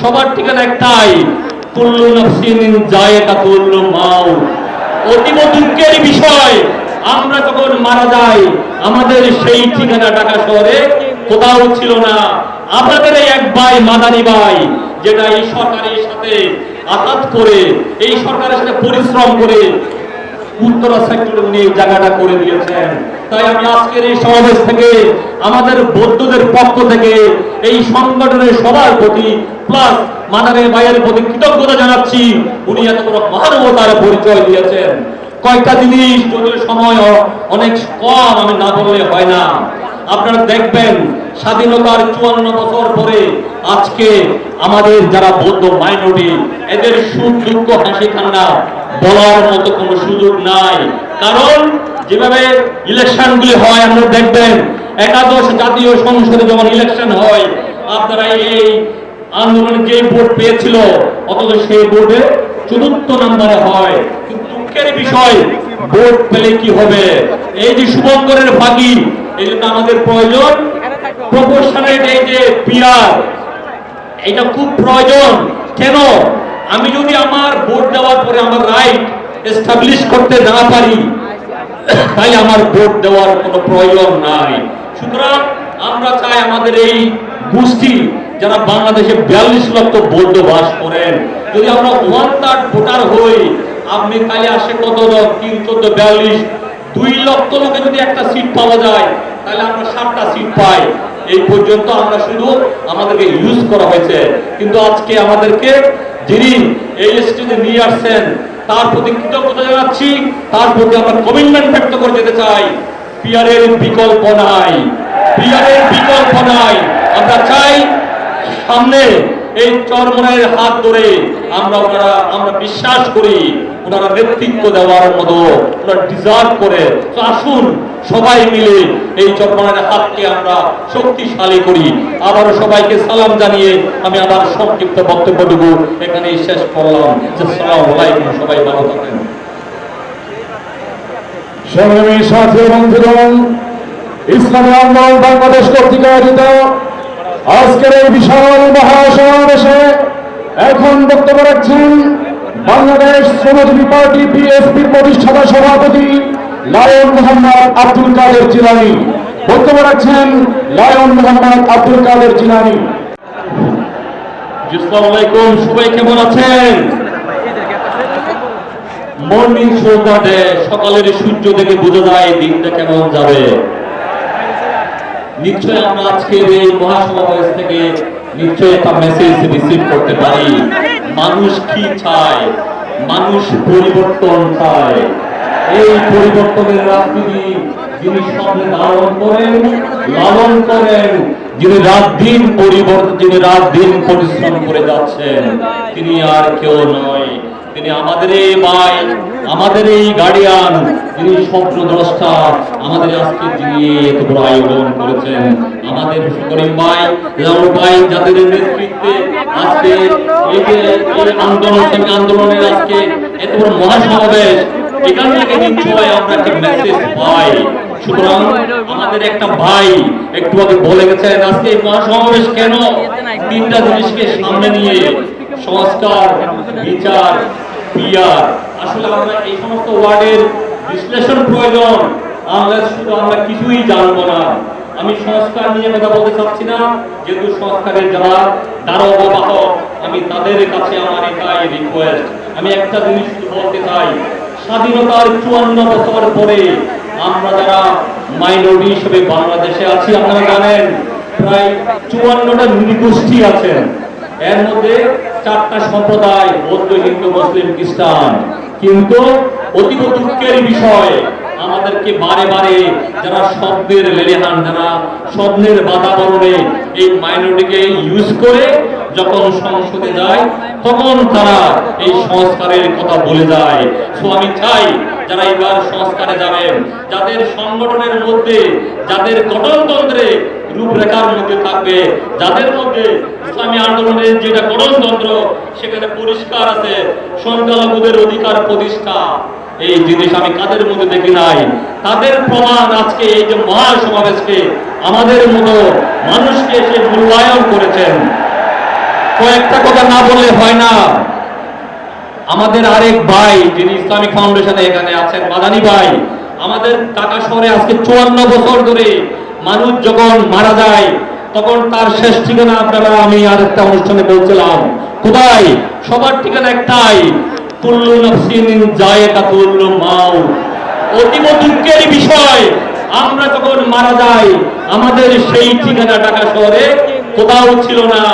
সবার ঠিকানা একটাই, কুল্লু নফসিন জায়েকাতুল মাউত। অতীব দুঃখের বিষয়, আমরা যখন মারা যাই, আমাদের সেই ঠিকানা ঢাকা শহরে কোথাও ছিল না। আপনাদের এই এক ভাই, মাদানি ভাই, যেটা এই সরকারের সাথে আঘাত করে, এই সরকারের সাথে পরিশ্রম করে উত্তরা সেক্টরে উনি এই জায়গাটা করে দিয়েছেন। তাই আমি আজকের এই সমাবেশ থেকে আমাদের বৌদ্ধদের পক্ষ থেকে এই সংগঠনের সবার প্রতি প্লাস মাদারের ভাইয়ের প্রতি কৃতজ্ঞতা জানাচ্ছি। উনি এত বড় মানবতার পরিচয় দিয়েছেন। কয়েকটা জিনিস যদি সময় অনেক কম আমি না বললে হয় না। আপনারা দেখবেন, স্বাধীনতার চুয়ান্ন বছর পরে আজকে আমাদের যারা বৌদ্ধ মাইনরিটি এদের সুখ দুঃখ হাসি কান্না বলার মতো কোনো সুযোগ নাই। কারণ, যেভাবে ইলেকশনগুলি হয়, আপনারা দেখবেন, একাদশ জাতীয় সংসদে যখন ইলেকশন হয়, আপনারা এই আন্দোলন যে ভোট পেয়েছিল। অথচ সেই ভোটে চতুর্থ নম্বরে হয়। দুঃখের বিষয়, ভোট পেলে কি হবে? এই যে শুভঙ্করের ভাগি এই জন্য আমাদের প্রয়োজন প্রপোর্শনাল এই যে পিয়ার এটা খুব প্রয়োজন। কেন? আমি যদি আমার ভোট দেওয়ার পরে আমার এস্টাবলিশ করতে না পারি। তাই আমার ভোট দেওয়ার কোনো প্রয়োজন নাই। সুতরাং আমরা চাই আমাদের এই গোষ্ঠী যারা বাংলাদেশে বিয়াল্লিশ লক্ষ বৌদ্ধ বাস করেন, যদি আমরা ওয়ান থার্ড ভোটার হই, আপনি কালে আসে কত লোক তিন, চোদ্দ, বিয়াল্লিশ। দুই লক্ষ লোকে যদি একটা সিট পাওয়া যায়, তাহলে আমরা সাতটা সিট পাই। এই পর্যন্ত আমরা শুধু আমাদেরকে ইউজ করা হয়েছে। কিন্তু আজকে আমাদেরকে যিনি এই স্টেজে নিয়ে আসছেন তার প্রতি কৃতজ্ঞতা জানাচ্ছি। তার প্রতি আমরা কমিটমেন্ট ব্যক্ত করে যেতে চাই। পিয়ারের বিকল্প নাই। পিয়ারের বিকল্প নাই। আমরা চাই সামনে এই চরমনের হাত ধরে আমরা ওনারা, আমরা বিশ্বাস করি, ওনারা নেতৃত্ব দেওয়ার মতো, ওনারা ডিজার্ভ করে। তো আসুন সবাই মিলে এই চরমনের হাতকে আমরা শক্তিশালী করি। আবারও সবাইকে সালাম জানিয়ে আমি আবার সংক্ষিপ্ত বক্তব্যটুকু এখানেই শেষ করলাম। আলাইকুম, সবাই ভালো থাকেন। বাংলাদেশ বিশাল এখন বক্তব্য বাংলাদেশ শ্রমজীবী পার্টি, বিএসপির প্রতিষ্ঠাতা সভাপতি লায়ন মোহাম্মদ আব্দুল কাদের জিলানি। বক্তব্য রাখছেন লায়ন মোহাম্মদ আব্দুল কাদের জিলানি। সবাই কেমন আছেন? মর্নিং ডে সকালের সূর্য দেখে বোঝা যায় দিনটা কেমন যাবে। নিশ্চয় আমরা এই মহাসমাবেশ থেকে নিশ্চয় একটা মেসেজ রিসিভ করতে পারি। মানুষ কি চায়? মানুষ পরিবর্তন চায়। এই পরিবর্তনের রাজনীতি যিনি সামনে ধারণ করেন, লালন করেন, যিনি রাত দিন পরিবর্তন যিনি রাত দিন পরিশ্রম করে যাচ্ছেন, তিনি আর কেউ নয়। তিনি আমাদের এই ভাই, আমাদের এই গার্ডিয়ান যিনি স্বপ্নদ্রষ্টা, আমাদের আজকে যিনি এত বড় আয়োজন করেছেন, আমাদের করিম ভাই রাহুল ভাই, যাদের নেতৃত্বে আজকে এই যে আন্দোলন আন্দোলনের আজকে এত বড় মহাসমাবেশ এখান থেকে নিশ্চয় আমরা একটা মেসেজ পাই সুতরাং আমাদের একটা ভাই একটু আগে বলে গেছেন, আজকে মহাসমাবেশ কেন? তিনটা জিনিসকে সামনে নিয়ে সংস্কার, বিচার আসলে আমরা এই সমস্ত ওয়ার্ডের বিশ্লেষণ প্রয়োজন। আমরা শুধু আমরা কিছুই জানব না। আমি সংস্কার নিয়ে কথা বলতে চাচ্ছি না। যেহেতু সংস্কারের যারা দ্বারা বাহক আমি তাদের কাছে আমার এটাই রিকোয়েস্ট আমি একটা জিনিস বলতে চাই স্বাধীনতার চুয়ান্ন বছর পরে আমরা যারা মাইনরিটি হিসেবে বাংলাদেশে আছি, আপনারা জানেন প্রায় চুয়ান্নটা নৃগোষ্ঠী আছেন এর মধ্যে চারটা সম্প্রদায়, বৌদ্ধ, হিন্দু, মুসলিম, খ্রিস্টান। কিন্তু অতীব দুঃখের বিষয়, আমাদেরকে বারে বারে যারা স্বপ্নের লেলেহান, যারা স্বপ্নের বাতাবরণে এই মাইনরিটিকে ইউজ করে যখন সংসদে যায়, তখন তারা এই সংস্কারের কথা বলে যায়। সো আমি চাই যারা এবার সংস্কারে যাবেন, যাদের সংগঠনের মধ্যে, যাদের গঠনতন্ত্রে রূপরেখার মধ্যে থাকবে, যাদের মধ্যে ইসলামী আন্দোলনের যেটা গঠনতন্ত্র, সেখানে পরিষ্কার আছে, সংখ্যালঘুদের অধিকার প্রতিষ্ঠা। এই জিনিস আমি কাদের মধ্যে দেখি নাই? তাদের প্রমাণ আজকে এই যে মহাসমাবেশকে আমাদের মতো মানুষকে এসে মূল্যায়ন করেছেন। কয়েকটা কথা না বললে হয় না। আমাদের আরেক ভাই, যিনি ইসলামিক ফাউন্ডেশনে এখানে আছেন, মাদানী ভাই, আমাদের ঢাকা শহরে আজকে চুয়ান্ন বছর ধরে মানুষ যখন মারা যায়, তখন তার শেষ ঠিকানা আপনারা, আমি আর একটা অনুষ্ঠানে বলছিলাম কোথায়? সবার ঠিকানা একটাই, কুল্লু নফসিন জায়েকাতুল মাউত। অতীব দুঃখের বিষয়, আমরা যখন মারা যাই, আমাদের সেই ঠিকানা ঢাকা শহরে কোথাও ছিল না।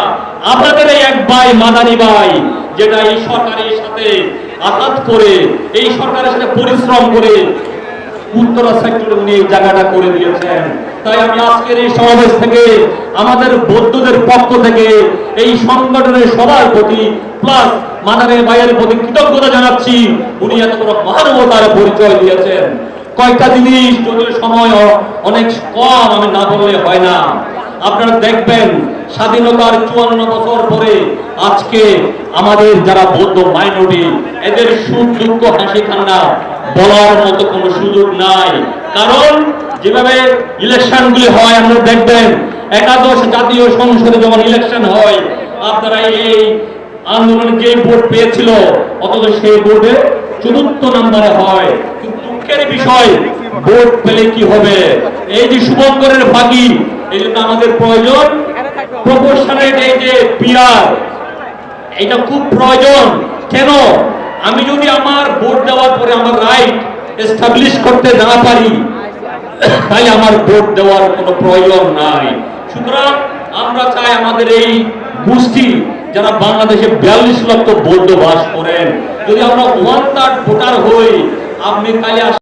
আপনাদের এই এক ভাই, মাদানী ভাই, যেটা এই সরকারের সাথে আঘাত করে, এই সরকারের সাথে পরিশ্রম করে উত্তরা সেক্টরে এই জায়গাটা করে দিয়েছেন। তাই আমি আজকের এই সমাবেশ থেকে আমাদের বৌদ্ধদের পক্ষ থেকে এই সংগঠনের সবার প্রতি প্লাস মাদারের ভাইয়ের প্রতি কৃতজ্ঞতা জানাচ্ছি। উনি এত বড় মানবতার পরিচয় দিয়েছেন। কয়েকটা জিনিস যদিও সময় অনেক কম, আমি না বললে হয় না। আপনারা দেখবেন স্বাধীনতার চুয়ান্ন বছর পরে আজকে আমাদের যারা বৌদ্ধ মাইনরিটি, এদের সুখ দুঃখ হাসি কান্না বলার মতো কোনো সুযোগ নাই। কারণ যেভাবে ইলেকশনগুলি হয়, আপনারা দেখবেন, একাদশ জাতীয় সংসদে যখন ইলেকশন হয়, আপনারা এই আন্দোলন যে ভোট পেয়েছিল, অথচ সেই ভোটে চতুর্থ নম্বরে হয়। দুঃখের বিষয়, ভোট পেলে কি হবে? এই যে শুভঙ্করের ভাগি এই জন্য আমাদের প্রয়োজন। তাই আমার ভোট দেওয়ার কোনো প্রয়োজন নাই। সুতরাং আমরা চাই আমাদের এই গোষ্ঠী যারা বাংলাদেশে বিয়াল্লিশ লক্ষ বৌদ্ধ বাস করেন। যদি আমরা ওয়ান থার্ড ভোটার হই, আপনি তাহলে